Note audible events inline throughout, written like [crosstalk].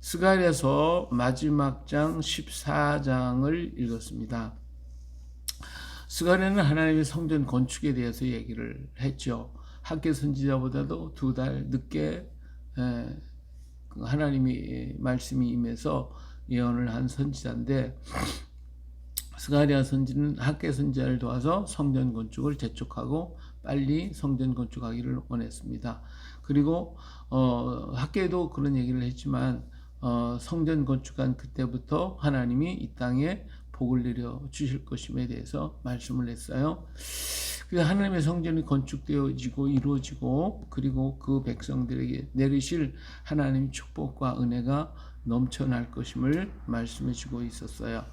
스가랴서 마지막 장 14장을 읽었습니다. 스가랴는 하나님의 성전 건축에 대해서 얘기를 했죠. 학계 선지자보다도 두 달 늦게 에, 그 하나님이 말씀이 임해서 예언을 한 선지자인데 스가랴 선지는 학계 선지자를 도와서 성전 건축을 재촉하고 빨리 성전 건축하기를 원했습니다. 그리고 어, 학계도 그런 얘기를 했지만 어, 성전 건축한 그때부터 하나님이 이 땅에 복을 내려 주실 것임에 대해서 말씀을 했어요. 그래서 하나님의 성전이 건축되어지고 이루어지고 그리고 그 백성들에게 내리실 하나님 축복과 은혜가 넘쳐날 것임을 말씀해 주고 있었어요.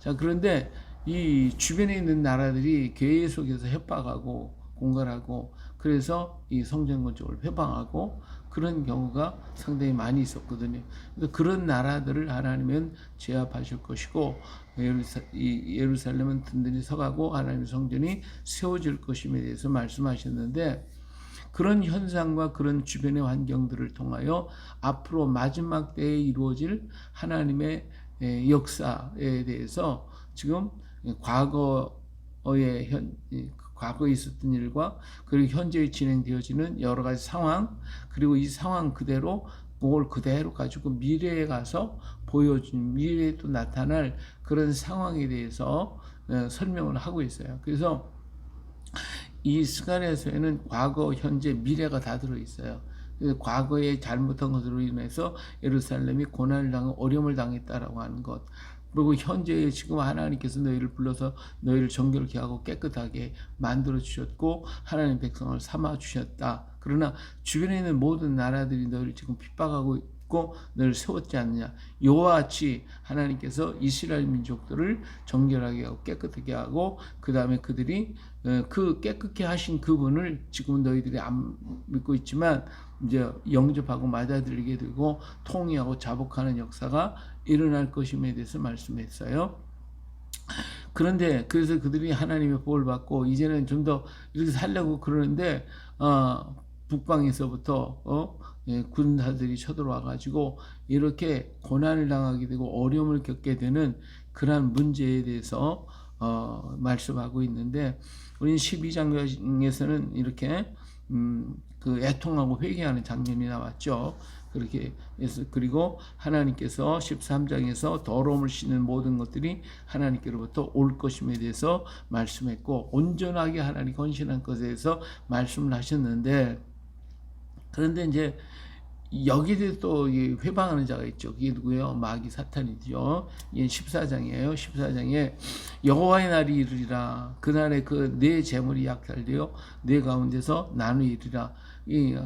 자, 그런데 이 주변에 있는 나라들이 계속해서 협박하고 공갈하고 그래서 이 성전 건축을 회방하고 그런 경우가 상당히 많이 있었거든요. 그런 나라들을 하나님은 제압하실 것이고 예루사, 이 예루살 렘은 든든히 서가고 하나님의 성전이 세워질 것임에 대해서 말씀하셨는데 그런 현상과 그런 주변의 환경들을 통하여 앞으로 마지막 때에 이루어질 하나님의 에, 역사에 대해서 지금 과거의 현 과거에 있었던 일과 그리고 현재 진행되어지는 여러 가지 상황 그리고 이 상황 그대로 그걸 그대로 가지고 미래에 가서 보여준 미래에 또 나타날 그런 상황에 대해서 어, 설명을 하고 있어요. 그래서 이 스가랴서에는 과거, 현재, 미래가 다 들어 있어요. 과거에 잘못한 것으로 인해서 예루살렘이 고난을 당하고 어려움을 당했다라고 하는 것. 그리고 현재 지금 하나님께서 너희를 불러서 너희를 정결케 하고 깨끗하게 만들어 주셨고 하나님 백성을 삼아 주셨다. 그러나 주변에 있는 모든 나라들이 너희를 지금 핍박하고 있고 너희를 세웠지 않느냐. 요와 같이 하나님께서 이스라엘 민족들을 정결하게 하고 깨끗하게 하고 그 다음에 그들이 어, 그 깨끗게 하신 그분을 지금 너희들이 안 믿고 있지만 이제 영접하고 맞아들이게 되고 통일하고 자복하는 역사가 일어날 것임에 대해서 말씀했어요. 그런데 그래서 그들이 하나님의 복을 받고 이제는 좀 더 이렇게 살려고 그러는데 어, 북방에서부터 어, 예, 군사들이 쳐들어와 가지고 이렇게 고난을 당하게 되고 어려움을 겪게 되는 그러한 문제에 대해서 어, 말씀하고 있는데 우리는 12장에서는 이렇게 음, 그 애통하고 회개하는 장면이 나왔죠. 그렇게 해서 그리고 하나님께서 13장에서 더러움을 씻는 모든 것들이 하나님께로부터 올 것임에 대해서 말씀했고 온전하게 하나님 건신한 것에 대해서 말씀을 하셨는데 그런데 이제 여기에 또 회방하는 자가 있죠. 그게 누구예요? 마귀 사탄이죠. 이게 14장이에요. 14장에 여호와의 날이 이르리라. 그날에 그내 재물이 약탈되어 내 가운데서 나누이리라. 이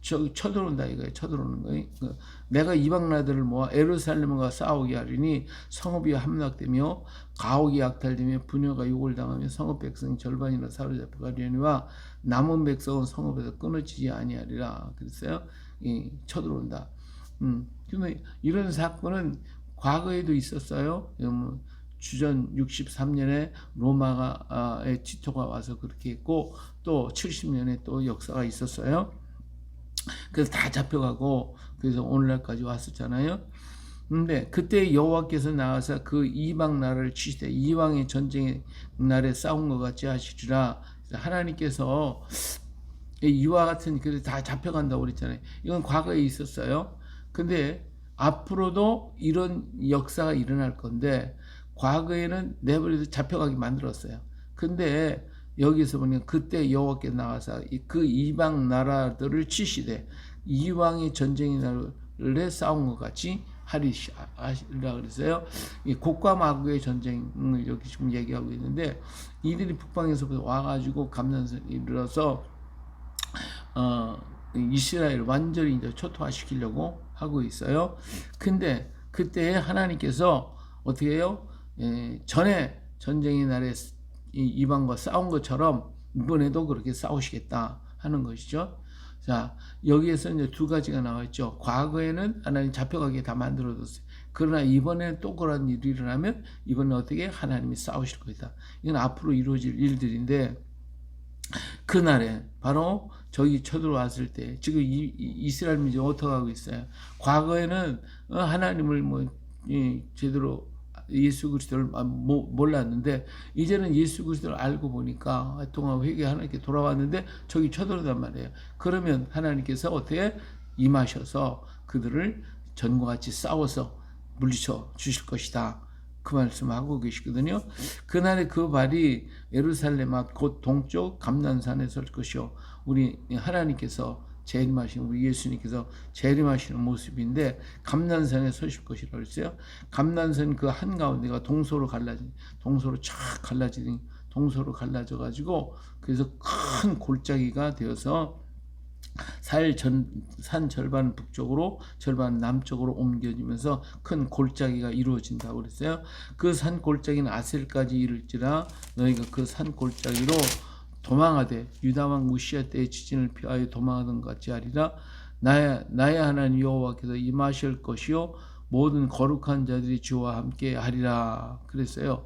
저, 쳐들어온다 이거예요. 쳐들어오는 거예요. 그 내가 이방 나들을 모아 에루살렘과 싸우게 하리니 성읍이 함락되며 가옥이 약탈되며 분여가 욕을 당하며 성읍 백성 절반이나 사로잡혀 가려니와 남은 백성은 성읍에서 끊어지지 아니하리라. 그랬어요. 이 쳐들어온다. 음. 그러면 이런 사건은 과거에도 있었어요. 뭐 주전 63년에 로마의 지토가 와서 그렇게 했고 또 70년에 또 역사가 있었어요. 그래서 다 잡혀가고 그래서 오늘날까지 왔었잖아요. 근데 그때 여호와께서 나와서 그 이방 나라를 치시되 이방의 전쟁의 날에 싸운 것 같이 하시리라. 하나님께서 이와 같은 그래 다 잡혀간다고 그랬잖아요. 이건 과거에 있었어요. 근데 앞으로도 이런 역사가 일어날 건데 과거에는 내버려도 잡혀가게 만들었어요. 근데 여기서 보면 그때 여호와께 나와서 그 이방 나라들을 치시되 이왕의 전쟁의 날에 싸운 것 같이 하리라 그랬어요. 곡과 마구의 전쟁을 여기 지금 얘기하고 있는데 이들이 북방에서부터 와가지고 감난선에 이르러서 어, 이스라엘 완전히 이제 초토화시키려고 하고 있어요. 근데 그때 하나님께서 어떻게 해요? 예, 전에 전쟁의 날에 이방과 싸운 것처럼 이번에도 그렇게 싸우시겠다 하는 것이죠. 자, 여기에서 이제 두 가지가 나와 있죠. 과거에는 하나님 잡혀가게 다 만들어뒀어요. 그러나 이번에 또 그런 일이 일어나면 이번에 어떻게 하나님이 싸우실 것이다. 이건 앞으로 이루어질 일들인데 그날에 바로 저기 쳐들어왔을 때 지금 이, 이- 이스라엘 민족 어떻게 하고 있어요? 과거에는 어, 하나님을 뭐 이, 제대로 예수 그리스도를 아, 모- 몰랐는데 이제는 예수 그리스도를 알고 보니까 동안 회개 하나님께 돌아왔는데 저기 쳐들어단 말이에요. 그러면 하나님께서 어떻게 임하셔서 그들을 전과 같이 싸워서 물리쳐 주실 것이다. 그 말씀하고 계시거든요. 그날에 그 발이 예루살렘 앞 곧 동쪽 감난산에 설 것이요. 우리 하나님께서 재림하시는 우리 예수님께서 재림하시는 모습인데 감난산에 서실 것이라고 그랬어요. 감난산 그 한가운데가 동서로 갈라진 동서로 쫙 갈라진 동서로 갈라져 가지고 그래서 큰 골짜기가 되어서 산 절반 북쪽으로 절반 남쪽으로 옮겨지면서 큰 골짜기가 이루어진다고 그랬어요. 그 산 골짜기는 아셀까지 이를지라 너희가 그 산 골짜기로 도망하되 유다왕 무시아 때의 지진을 피하여 도망하던 것 같이 하리라 나의, 나의 하나님 여호와께서 임하실 것이요 모든 거룩한 자들이 주와 함께 하리라 그랬어요.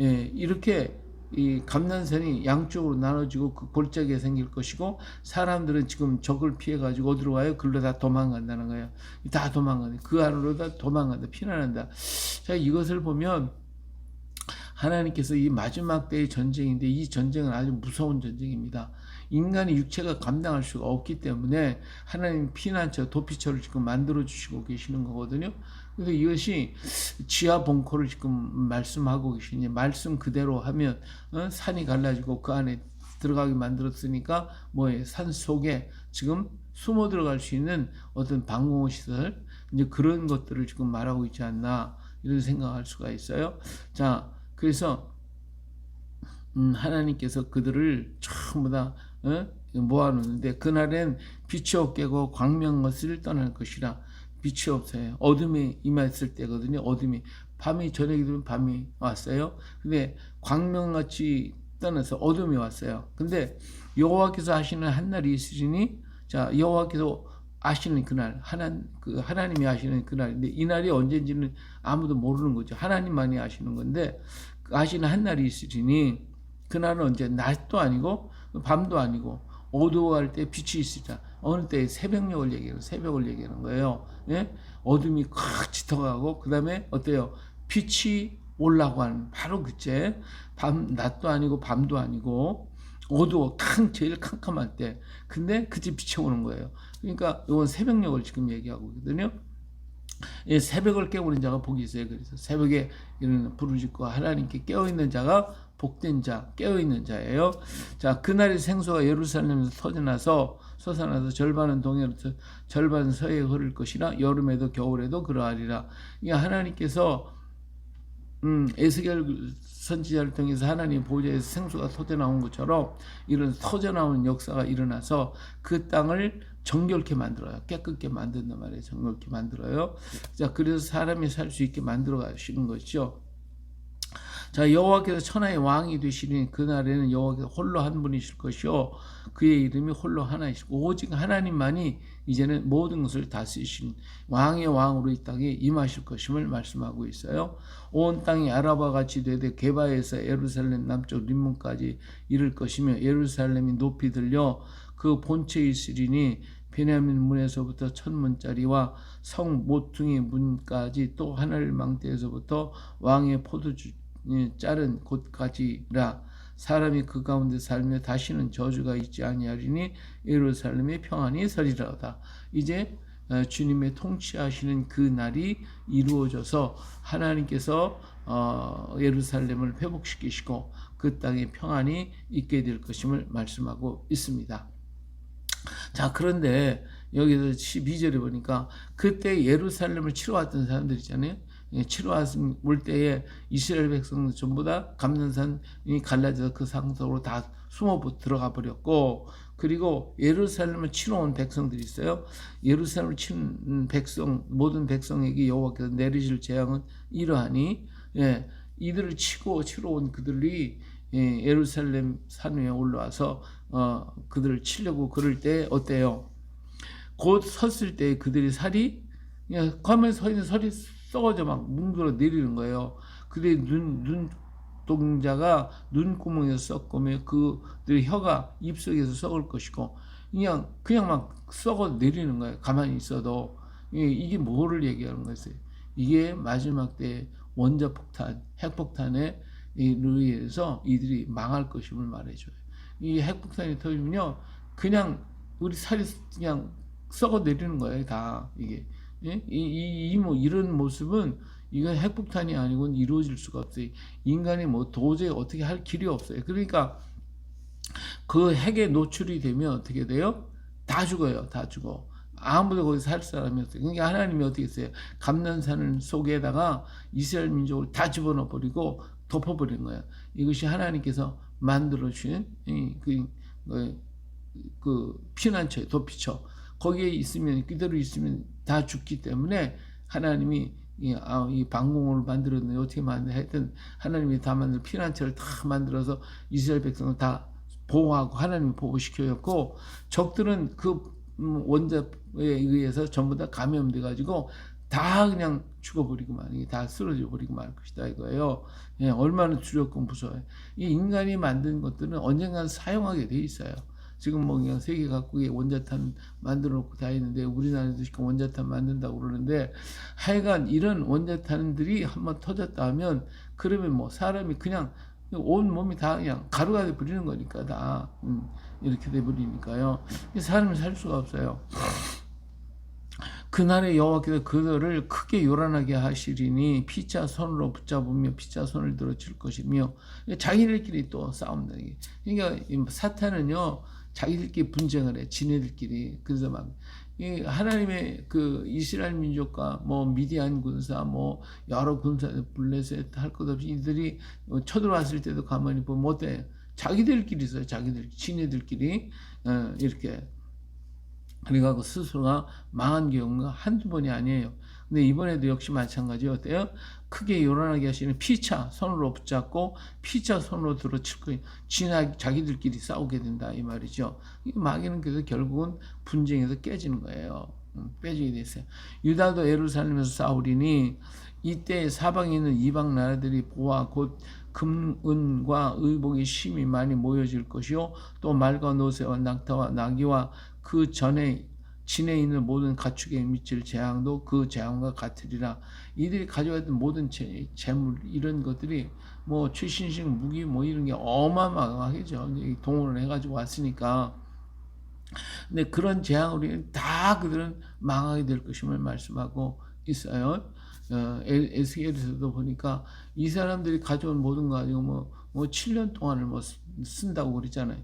예, 이렇게 이 감난산이 양쪽으로 나눠지고 그 골짜기가 생길 것이고 사람들은 지금 적을 피해 가지고 어디로 가요? 글로 다 도망간다는 거예요. 다 도망간다. 그 안으로 다 도망간다. 피난한다. 자 이것을 보면 하나님께서 이 마지막 때의 전쟁인데 이 전쟁은 아주 무서운 전쟁입니다. 인간의 육체가 감당할 수가 없기 때문에 하나님 피난처, 도피처를 지금 만들어 주시고 계시는 거거든요. 그래서 이것이 지하 벙커를 지금 말씀하고 계시니 말씀 그대로 하면 어? 산이 갈라지고 그 안에 들어가게 만들었으니까 뭐산 속에 지금 숨어 들어갈 수 있는 어떤 방공호 시설 이제 그런 것들을 지금 말하고 있지 않나 이런 생각할 수가 있어요. 자, 그래서 음, 하나님께서 그들을 전부 다 어? 모아놓는데 그날엔 빛이 없게고 광명 것을 떠날 것이라 빛이 없어요. 어둠이 임했을 때거든요. 어둠이 밤이 저녁이 되면 밤이 왔어요. 근데 광명같이 떠나서 어둠이 왔어요. 근데 여호와께서 하시는 한 날이 있으시니 자 여호와께서 아시는 그날 하나 그 하나님이 아시는 그날인데 이 날이 언제인지는 아무도 모르는 거죠. 하나님만이 아시는 건데 그 아시는 한 날이 있으시니 그날은 언제 낮도 아니고 밤도 아니고 어두워갈 때 빛이 있으리라. 어느 때 새벽녘을 얘기하는 새벽을 얘기하는 거예요. 예? 어둠이 콱 짙어가고 그 다음에 어때요? 빛이 올라고 하는 바로 그때 밤 낮도 아니고 밤도 아니고 어두워 康제일 캄캄할 때 근데 그때 빛이 오는 거예요. 그러니까 이건 새벽녘을 지금 얘기하고 있거든요. 예, 새벽을 깨우는 자가 복이 있어요. 그래서 새벽에 이런 부르짖고 하나님께 깨어 있는 자가 복된 자, 깨어 있는 자예요. 자, 그날의 생수가 예루살렘에서 터져나서 솟아나서 절반은 동해로 절반 서해에 흐를 것이라 여름에도 겨울에도 그러하리라. 이 하나님께서 음, 에스겔 선지자를 통해서 하나님 보좌에서 생수가 터져 나온 것처럼 이런 터져 나오는 역사가 일어나서 그 땅을 정결케 만들어요. 깨끗게 만든단 말이에요. 정결케 만들어요. 자, 그래서 사람이 살 수 있게 만들어 가시는 것이죠. 자 여호와께서 천하의 왕이 되시니 그날에는 여호와께서 홀로 한 분이실 것이요 그의 이름이 홀로 하나이시고 오직 하나님만이 이제는 모든 것을 다스리신 왕의 왕으로 이 땅에 임하실 것임을 말씀하고 있어요. 온 땅이 아라바 같이 되되 게바에서 예루살렘 남쪽 림문까지 이를 것이며 예루살렘이 높이 들려 그 본체에 있으리니 베냐민 문에서부터 천문짜리와 성 모퉁이 문까지 또 하늘 망대에서부터 왕의 포도주 자른 곳까지라 사람이 그 가운데 살며 다시는 저주가 있지 아니하리니 예루살렘의 평안이 서리라다. 이제 어, 주님의 통치하시는 그 날이 이루어져서 하나님께서 어, 예루살렘을 회복시키시고 그 땅에 평안이 있게 될 것임을 말씀하고 있습니다. 자, 그런데 여기서 12절에 보니까 그때 예루살렘을 치러 왔던 사람들 있잖아요. 예, 치러 왔을 때에 이스라엘 백성들 전부 다 감난산이 갈라져서 그 상속으로 다 숨어 들어가 버렸고 그리고 예루살렘을 치러 온 백성들이 있어요. 예루살렘을 치는 백성 모든 백성에게 여호와께서 내리실 재앙은 이러하니 예, 이들을 치고 치러 온 그들이 예, 예루살렘 산 위에 올라와서 어, 그들을 치려고 그럴 때 어때요? 곧 섰을 때 그들이 살이 그냥 가만히 서 있는 살이 썩어져 막 뭉그러 내리는 거예요. 그들의 눈, 눈 동자가 눈구멍에서 썩으며 그들의 혀가 입속에서 썩을 것이고 그냥 그냥 막 썩어 내리는 거예요. 가만히 있어도 이게, 이게 뭐를 얘기하는 거였어요? 이게 마지막 때 원자 폭탄, 핵 폭탄에 의해서 이들이 망할 것임을 말해줘요. 이 핵폭탄이 터지면요, 그냥 우리 살이 그냥 썩어 내리는 거예요, 다 이게. 예? 이, 이, 이, 뭐, 이런 모습은 이건 핵폭탄이 아니고는 이루어질 수가 없어요. 인간이 뭐 도저히 어떻게 할 길이 없어요. 그러니까 그 핵에 노출이 되면 어떻게 돼요? 다 죽어요. 다 죽어. 아무도 거기 살 사람이 없어요. 그러니까 하나님이 어떻게 했어요? 감난산 속에다가 이스라엘 민족을 다 집어넣어 버리고 덮어버린 거예요. 이것이 하나님께서 만들어 주신 그, 그, 그 피난처, 도피처. 거기에 있으면 그대로 있으면 다 죽기 때문에 하나님이 이, 아, 이 방공호를 만들었는데 어떻게 만들 하여튼 하나님이 다 만들 피난처를 다 만들어서 이스라엘 백성을 다 보호하고 하나님이 보호시켜줬고 적들은 그 음, 원자에 의해서 전부 다 감염돼 가지고 다 그냥 죽어버리고만 다 쓰러져 버리고 말 것이다 이거예요. 예, 얼마나 두렵고 무서워요. 이 인간이 만든 것들은 언젠간 사용하게 돼 있어요. 지금 뭐 그냥 세계 각국에 원자탄 만들어 놓고 다 있는데 우리나라에도 지금 원자탄 만든다고 그러는데 하여간 이런 원자탄들이 한번 터졌다 하면 그러면 뭐 사람이 그냥 온 몸이 다 그냥 가루가 돼 버리는 거니까 다 음, 이렇게 돼 버리니까요. 사람이 살 수가 없어요. 그날에 여호와께서 그들을 크게 요란하게 하시리니 피자 손으로 붙잡으며 피자 손을 들어 칠 것이며 자기들끼리 또 싸움다. 그러니까 사탄은요 자기들끼리 분쟁을 해. 지네들끼리. 그래서 막 하나님의 그 이스라엘 민족과 뭐 미디안 군사 뭐 여러 군사 블레셋 할 것 없이 이들이 쳐들어왔을 때도 가만히 보면 어때? 자기들끼리 있어요 자기들. 지네들끼리. 어, 이렇게 그래가지고 스스로가 망한 경우가 한두 번이 아니에요. 근데 이번에도 역시 마찬가지 어때요? 크게 요란하게 하시는 피차 손으로 붙잡고 피차 손으로 들어칠 거예요. 지나 자기들끼리 싸우게 된다 이 말이죠. 이 마귀는 그래서 결국은 분쟁에서 깨지는 거예요. 음, 빼지게 됐어요. 유다도 예루살렘에서 싸우리니 이때 사방에 있는 이방 나라들이 보아 곧 금은과 의복이 심히 많이 모여질 것이요 또 말과 노새와 낙타와 나귀와 그 전에 진에 있는 모든 가축에 미칠 재앙도 그 재앙과 같으리라. 이들이 가져왔던 모든 재, 재물 이런 것들이 뭐 최신식 무기 뭐 이런 게 어마어마하겠죠. 동원을 해가지고 왔으니까. 근데 그런 재앙으로 다 그들은 망하게 될 것임을 말씀하고 있어요. 어, 에스겔에서도 보니까 이 사람들이 가져온 모든 거 가지고 뭐, 뭐 7년 동안을 뭐 쓴다고 그랬잖아요.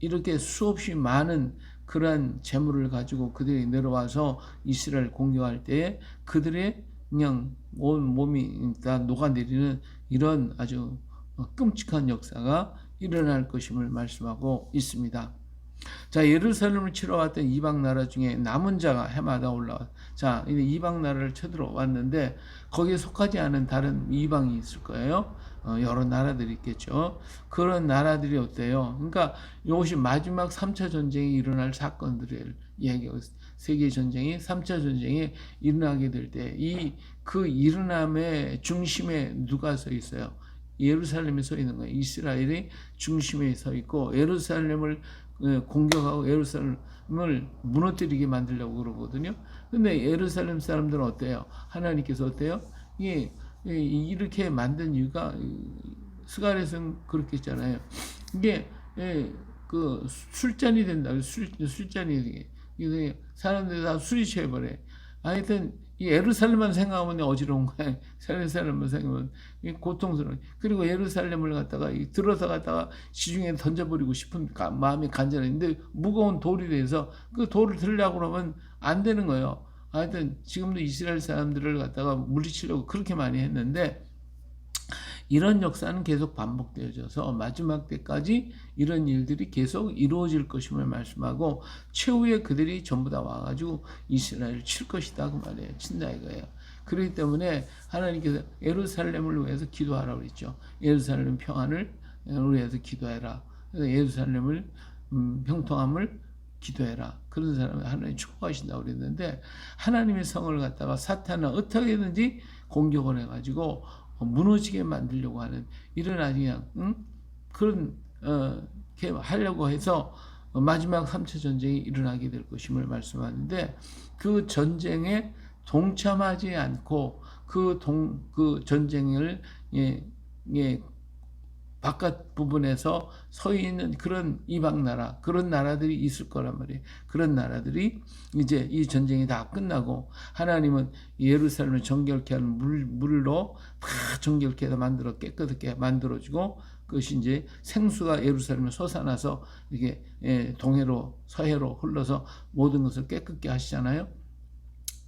이렇게 수없이 많은 그러한 재물을 가지고 그들이 내려와서 이스라엘 공격할 때 그들의 그냥 온 몸이 다 녹아내리는 이런 아주 끔찍한 역사가 일어날 것임을 말씀하고 있습니다. 자, 예루살렘을 치러 왔던 이방 나라 중에 남은 자가 해마다 올라와. 자, 이방 나라를 쳐들어 왔는데 거기에 속하지 않은 다른 이방이 있을 거예요. 어, 여러 나라들이 있겠죠. 그런 나라들이 어때요? 그러니까 이것이 마지막 3차 전쟁이 일어날 사건들을 이야기하고. 세계 전쟁이 3차 전쟁이 일어나게 될 때 이 그 일어남의 중심에 누가 서 있어요? 예루살렘에 서 있는 거예요. 이스라엘이 중심에 서 있고 예루살렘을 어, 공격하고 예루살렘을 무너뜨리게 만들려고 그러거든요. 근데 예루살렘 사람들은 어때요? 하나님께서 어때요? 이게 이렇게 만든 이유가 스가랴서는 그렇게 했잖아요. 이게 예, 그 술잔이 된다. 술 술잔이 이게 사람들이 다 술이 취해버려. 하여튼 이 예루살렘만 생각하면 어지러운 거야. [laughs] 예루살렘만 생각하면 고통스러워. 그리고 예루살렘을 갖다가 들어서 갖다가 시중에 던져버리고 싶은 마음이 간절한데 무거운 돌이 돼서 그 돌을 들려고 그러면 안 되는 거예요. 하여튼 지금도 이스라엘 사람들을 갖다가 물리치려고 그렇게 많이 했는데 이런 역사는 계속 반복되어져서 마지막 때까지 이런 일들이 계속 이루어질 것임을 말씀하고 최후에 그들이 전부 다 와가지고 이스라엘을 칠 것이다 그 말이에요. 친다 이거예요. 그렇기 때문에 하나님께서 예루살렘을 위해서 기도하라고 그랬죠. 예루살렘 평안을 위해서 기도해라. 그래서 예루살렘을 음, 형통함을 기도해라. 그런 사람을 하나님 축복하신다고 그랬는데 하나님의 성을 갖다가 사탄은 어떻게든지 공격을 해가지고 무너지게 만들려고 하는 이런 아주 그냥 응? 그런 어, 하려고 해서 어, 마지막 3차 전쟁이 일어나게 될 것임을 말씀하는데 그 전쟁에 동참하지 않고 그 동 그 전쟁을 예, 예, 바깥 부분에서 서 있는 그런 이방 나라 그런 나라들이 있을 거란 말이에요. 그런 나라들이 이제 이 전쟁이 다 끝나고 하나님은 예루살렘을 정결케 하는 물 물로 다 정결케 해서 만들어 깨끗하게 만들어 주고 그것이 이제 생수가 예루살렘에 솟아나서 이게 예, 동해로 서해로 흘러서 모든 것을 깨끗게 하시잖아요.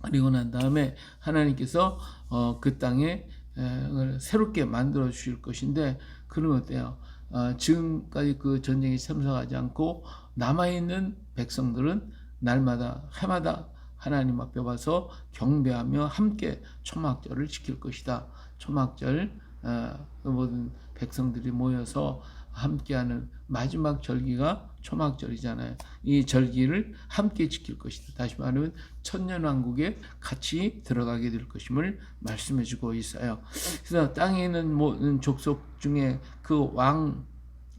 그리고 난 다음에 하나님께서 어, 그 땅에 에, 새롭게 만들어 주실 것인데 그러면 어때요? 어, 지금까지 그 전쟁에 참석하지 않고 남아있는 백성들은 날마다 해마다 하나님 앞에 와서 경배하며 함께 초막절을 지킬 것이다. 초막절 어, 그 모든 백성들이 모여서 함께하는 마지막 절기가 초막절이잖아요. 이 절기를 함께 지킬 것이다. 다시 말하면 천년왕국에 같이 들어가게 될 것임을 말씀해주고 있어요. 그래서 땅에 있는 모든 족속 중에 그 왕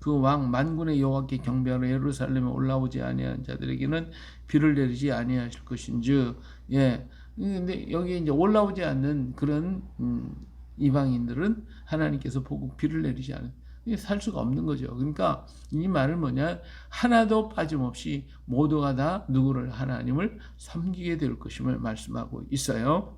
그 왕 만군의 여호와께 경배하러 예루살렘에 올라오지 아니한 자들에게는 비를 내리지 아니하실 것인즉 예 근데 여기 이제 올라오지 않는 그런 음, 이방인들은 하나님께서 보고 비를 내리지 않은 살 수가 없는 거죠. 그러니까 이 말은 뭐냐 하나도 빠짐없이 모두가 다 누구를 하나님을 섬기게 될 것임을 말씀하고 있어요.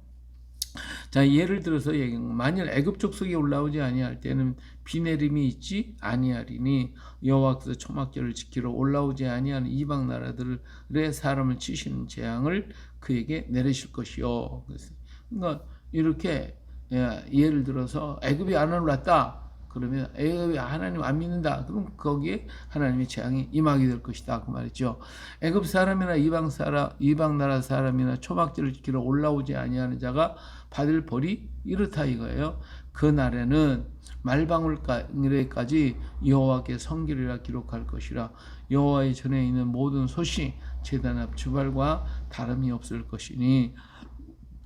자 예를 들어서 얘기 만일 애굽 족속이 올라오지 아니할 때는 비 내림이 있지 아니하리니 여호와께서 초막절을 지키러 올라오지 아니하는 이방 나라들의 사람을 치시는 재앙을 그에게 내리실 것이요. 그러니까 이렇게 예, 예를 들어서 애굽이 안 올랐다. 그러면 애굽이 하나님 안 믿는다. 그럼 거기에 하나님의 재앙이 임하게 될 것이다. 그 말이죠. 애굽 사람이나 이방 사람, 이방 나라 사람이나 초막절을 지키러 올라오지 아니하는 자가 받을 벌이 이렇다 이거예요. 그 날에는 말방울까지 여호와께 성기리라 기록할 것이라 여호와의 전에 있는 모든 소시 제단 앞 주발과 다름이 없을 것이니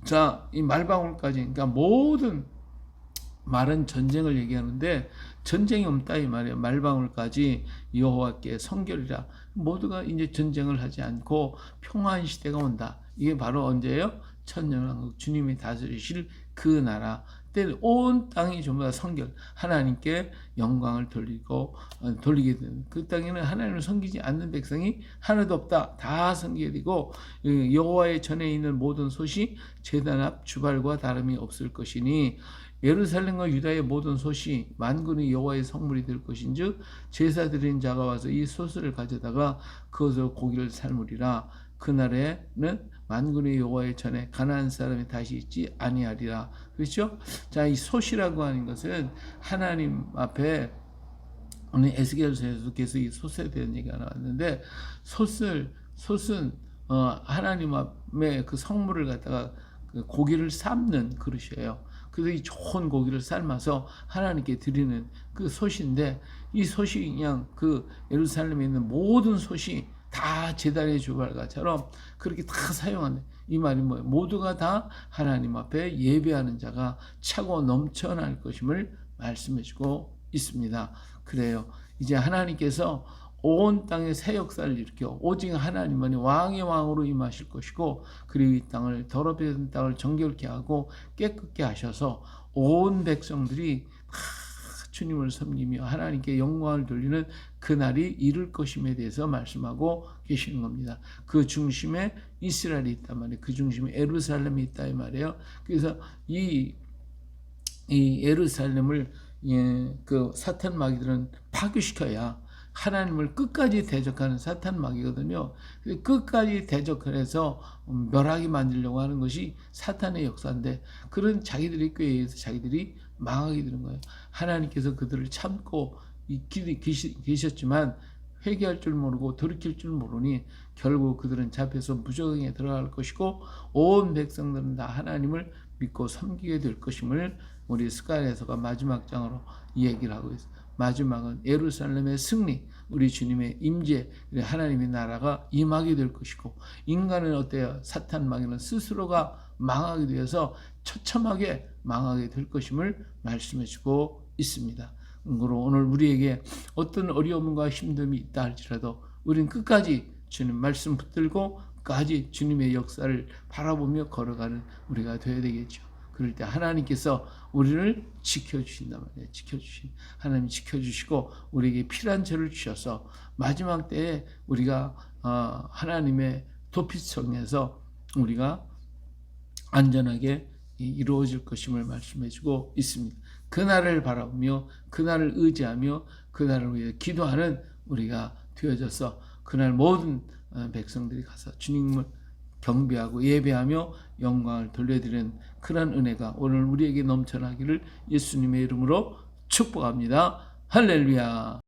자, 이 말방울까지 그러니까 모든 말은 전쟁을 얘기하는데 전쟁이 없다 이 말이에요. 말방울까지 여호와께 성결이라 모두가 이제 전쟁을 하지 않고 평화의 시대가 온다. 이게 바로 언제예요? 천년왕국 주님이 다스리실 그 나라 때온 땅이 전부 다 성결 하나님께 영광을 돌리고 어, 돌리게 되는 그 땅에는 하나님을 섬기지 않는 백성이 하나도 없다 다 섬기게 되고 여호와의 전에 있는 모든 솥이 제단 앞 주발과 다름이 없을 것이니 예루살렘과 유다의 모든 솥이 만군의 여호와의 성물이 될 것인즉 제사 드린 자가 와서 이 솥을 가져다가 그것으로 고기를 삶으리라 그날에는 만군의 여호와의 전에 가나안 사람이 다시 있지 아니하리라. 그렇죠? 자, 이 솥이라고 하는 것은 하나님 앞에 오늘 에스겔서에서 계속 이 솥에 대한 얘기가 나왔는데 솥을 솥은 어, 하나님 앞에 그 성물을 갖다가 그 고기를 삶는 그릇이에요. 그래서 이 좋은 고기를 삶아서 하나님께 드리는 그 솥인데 이 솥이 그냥 그 예루살렘에 있는 모든 솥이 다 재단의 주발가처럼 그렇게 다 사용한다. 이 말이 뭐예요? 모두가 다 하나님 앞에 예배하는 자가 차고 넘쳐날 것임을 말씀해 주고 있습니다. 그래요. 이제 하나님께서 온 땅에 새 역사를 일으켜 오직 하나님만이 왕의 왕으로 임하실 것이고 그리고 이 땅을 더럽혀진 땅을 정결케 하고 깨끗게 하셔서 온 백성들이 주님을 섬기며 하나님께 영광을 돌리는 그날이 이룰 것임에 대해서 말씀하고 계시는 겁니다. 그 중심에 이스라엘이 있단 말이에요. 그 중심에 에루살렘이 있다 이 말이에요. 그래서 이, 이 에루살렘을 예, 그 사탄 마귀들은 파괴시켜야 하나님을 끝까지 대적하는 사탄 마귀거든요. 끝까지 대적을 해서 멸하게 만들려고 하는 것이 사탄의 역사인데 그런 자기들의 꾀에서 자기들이 망하게 되는 거예요. 하나님께서 그들을 참고 계셨지만 회개할 줄 모르고 돌이킬 줄 모르니 결국 그들은 잡혀서 무적에 들어갈 것이고 온 백성들은 다 하나님을 믿고 섬기게 될 것임을 우리 스가랴서가 마지막 장으로 이야기를 하고 있어요. 마지막은 예루살렘의 승리, 우리 주님의 임재, 하나님의 나라가 임하게 될 것이고 인간은 어때요? 사탄 마귀는 스스로가 망하게 되어서 처참하게 망하게 될 것임을 말씀해 주고 있습니다. 그러므로 오늘 우리에게 어떤 어려움과 힘듦이 있다 할지라도 우리는 끝까지 주님 말씀 붙들고 끝까지 주님의 역사를 바라보며 걸어가는 우리가 되어야 되겠죠. 그럴 때 하나님께서 우리를 지켜주신단 말이에요. 지켜주신 하나님이 지켜주시고 우리에게 필요한 죄를 주셔서 마지막 때에 우리가 어, 하나님의 도피성에서 우리가 안전하게 이루어질 것임을 말씀해주고 있습니다. 그날을 바라보며 그날을 의지하며 그날을 위해 기도하는 우리가 되어져서 그날 모든 어, 백성들이 가서 주님을 경배하고 예배하며 영광을 돌려드리는 그런 은혜가 오늘 우리에게 넘쳐나기를 예수님의 이름으로 축복합니다. 할렐루야.